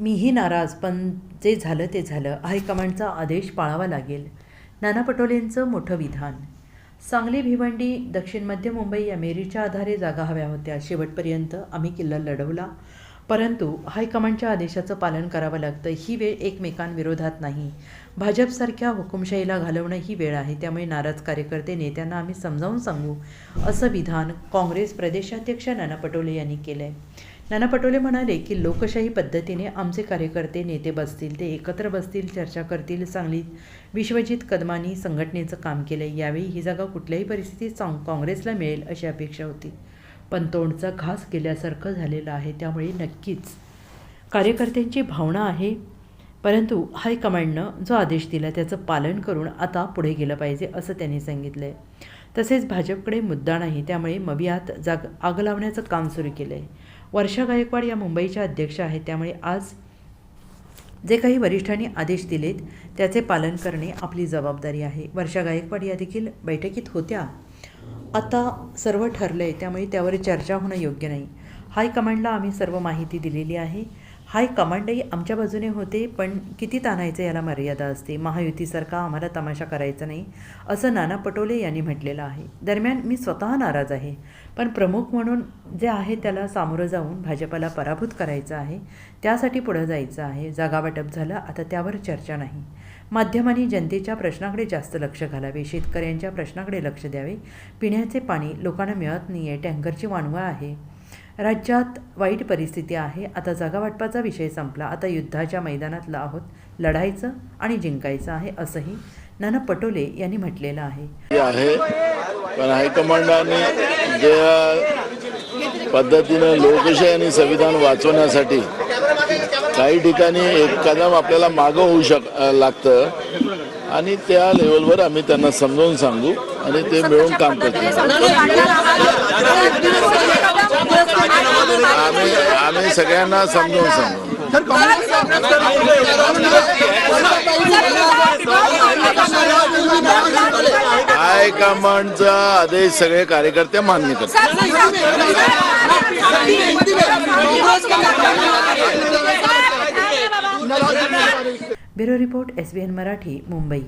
मीही नाराज पण जे झालं ते झालं. हायकमांडचा आदेश पाळावा लागेल. नाना पटोलेंचं मोठं विधान. सांगली भिवंडी दक्षिण मध्य मुंबई या मेरीच्या आधारे जागा हव्या होत्या. शेवटपर्यंत आम्ही किल्ला लढवला. परंतु हायकमांडच्या आदेशाचं पालन करावं लागतं. ही वेळ एकमेकांविरोधात नाही. भाजपसारख्या हुकुमशाहीला घालवणं ही वेळ आहे. त्यामुळे नाराज कार्यकर्ते नेत्यांना आम्ही समजावून सांगू असं विधान काँग्रेस प्रदेशाध्यक्ष नाना पटोले यांनी केलं आहे नाना पटोले म्हणाले की लोकशाही पद्धतीने आमचे कार्यकर्ते नेते बसतील ते एकत्र बसतील चर्चा करतील सांगलीत विश्वजित कदमानी संघटनेचं काम केलं यावेळी ही जागा कुठल्याही परिस्थितीत सां काँग्रेसला मिळेल अशी अपेक्षा होती. पण तोंडचा घास गेल्यासारखं झालेलं आहे. त्यामुळे नक्कीच कार्यकर्त्यांची भावना आहे. परंतु हायकमांडनं जो आदेश दिला त्याचं पालन करून आता पुढे गेलं पाहिजे असं त्यांनी सांगितलं आहे तसेच भाजपकडे मुद्दा नाही त्यामुळे मवियात जाग आग लावण्याचं काम सुरू केलं आहे वर्षा गायकवाड या मुंबईच्या अध्यक्ष आहेत. त्यामुळे आज जे काही वरिष्ठांनी आदेश दिलेत त्याचे पालन करणे आपली जबाबदारी आहे. वर्षा गायकवाड या देखील बैठकीत होत्या. आता सर्व ठरलं आहे त्यामुळे त्यावर चर्चा होणं योग्य नाही. हायकमांडला आम्ही सर्व माहिती दिलेली आहे. हायकमांडही आमच्या बाजूने होते पण किती ताणायचं याला मर्यादा असते. महायुतीसारखा आम्हाला तमाशा करायचा नाही असं नाना पटोले यांनी म्हटलेलं आहे. दरम्यान मी स्वतः नाराज आहे पण प्रमुख म्हणून जे आहे त्याला सामोरं जाऊन भाजपाला पराभूत करायचं आहे त्यासाठी पुढं जायचं आहे. जागावाटप झालं आता त्यावर चर्चा नाही. माध्यमांनी जनतेच्या प्रश्नाकडे जास्त लक्ष घालावे शेतकऱ्यांच्या प्रश्नाकडे लक्ष द्यावे. पिण्याचे पाणी लोकांना मिळत नाही आहे टँकरची वाणवं आहे. राज्यात वाईट परिस्थिती आहे. आता जागावाटपाचा विषय संपला. आता युद्धाच्या मैदानातला आहोत. लढायचं आणि जिंकायचं आहे असंही नाना पटोले यांनी म्हटलेलं आहे. ते आहे. पण हायकमांडाने ज्या पद्धतीनं लोकशाही आणि संविधान वाचवण्यासाठी काही ठिकाणी एक कदम आपल्याला मागं होऊ शक लागतं. आणि त्या लेवलवर आम्ही त्यांना समजावून सांगू आणि ते मिळून काम करतील. आम्ही आम्ही सगळ्यांना समजावून सांगू. हायकमांडचा आदेश सगळे कार्यकर्ते मान्य करतात. Bureau report S B N Marathi Mumbai.